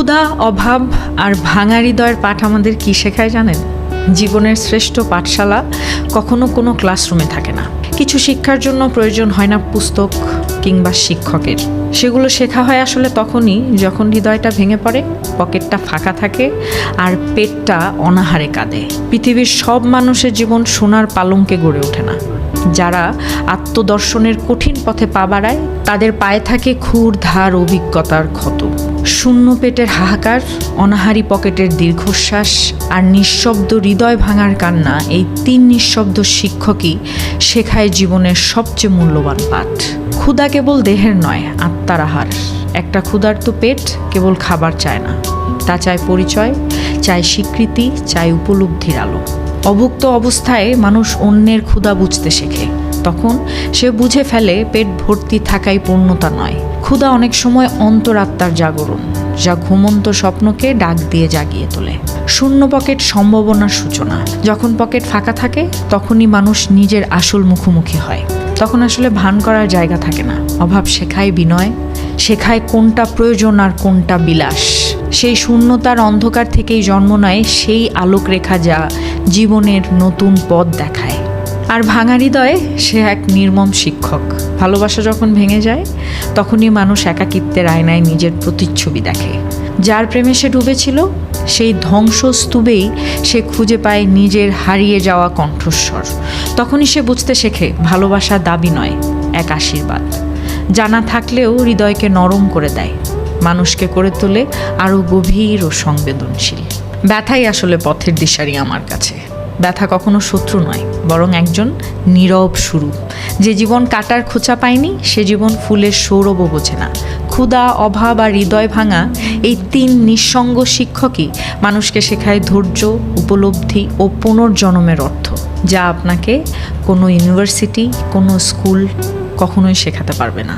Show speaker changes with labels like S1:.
S1: ক্ষুধা, অভাব আর ভাঙা হৃদয়ের পাঠ আমাদের কী শেখায় জানেন? জীবনের শ্রেষ্ঠ পাঠশালা কখনো কোনো ক্লাসরুমে থাকে না। কিছু শিক্ষার জন্য প্রয়োজন হয় না পুস্তক কিংবা শিক্ষকের। সেগুলো শেখা হয় আসলে তখনই যখন হৃদয়টা ভেঙে পড়ে, পকেটটা ফাঁকা থাকে আর পেটটা অনাহারে কাঁদে। পৃথিবীর সব মানুষের জীবন সোনার পালঙ্কে গড়ে ওঠে না। যারা আত্মদর্শনের কঠিন পথে পা বাড়ায়, তাদের পায়ে থাকে খুর ধার, অভিজ্ঞতার ক্ষত। শূন্য পেটের হাহাকার, অনাহারি পকেটের দীর্ঘশ্বাস আর নিঃশব্দ হৃদয় ভাঙার কান্না এই তিন নিঃশব্দ শিক্ষকই শেখায় জীবনের সবচেয়ে মূল্যবান পাঠ। ক্ষুধা কেবল দেহের নয়, আত্মার আহার। একটা ক্ষুধার্ত পেট, কেবল খাবার চায় না। তা চায় পরিচয়, চায় স্বীকৃতি, চায় উপলব্ধির আলো। অভুক্ত অবস্থায় মানুষ অন্যের ক্ষুধা বুঝতে শেখে। তখন সে বুঝে ফেলে পেট ভর্তি থাকাই পূর্ণতা নয়। ক্ষুধা অনেক সময় অন্তরাত্মার জাগরণ, যা ঘুমন্ত স্বপ্নকে ডাক দিয়ে জাগিয়ে তোলে। শূন্য পকেট সম্ভাবনার সূচনা, যখন পকেট ফাঁকা থাকে, তখনই মানুষ নিজের আসল মুখোমুখি হয়। তখন আসলে ভান করার জায়গা থাকে না। অভাব শেখায় বিনয়, শেখায় কোনটা প্রয়োজন আর কোনটা বিলাস। সেই শূন্যতার অন্ধকার থেকেই জন্ম নেয় সেই আলোক রেখা যা জীবনের নতুন পথ দেখায়। আর ভাঙা হৃদয়ে সে এক নির্মম শিক্ষক। ভালোবাসা যখন ভেঙে যায়, তখনই মানুষ একাকিত্বের আয়নায় নিজের প্রতিচ্ছবি দেখে। যার প্রেমে সে ডুবেছিল, সেই ধ্বংসস্তূপেই সে খুঁজে পায় নিজের হারিয়ে যাওয়া কণ্ঠস্বর। তখনই সে বুঝতে শেখে, ভালোবাসা দাবি নয়, এক আশীর্বাদ। জানা থাকলেও হৃদয়কে নরম করে দেয়। মানুষকে করে তোলে আরও গভীর ও সংবেদনশীল। ব্যথাই আসলে পথের দিশারি আমার কাছে। ব্যথা কখনো শত্রু নয়, বরং একজন নীরব শুরু। যে জীবন কাটার খোঁচা পায়নি, সে জীবন ফুলের সৌরভও বোঝে না। ক্ষুধা, অভাব আর হৃদয় ভাঙা এই তিন নিঃসঙ্গ শিক্ষকই মানুষকে শেখায় ধৈর্য, উপলব্ধি ও পুনর্জন্মের অর্থ, যা আপনাকে কোনো ইউনিভার্সিটি, কোনো স্কুল কখনোই শেখাতে পারবে না।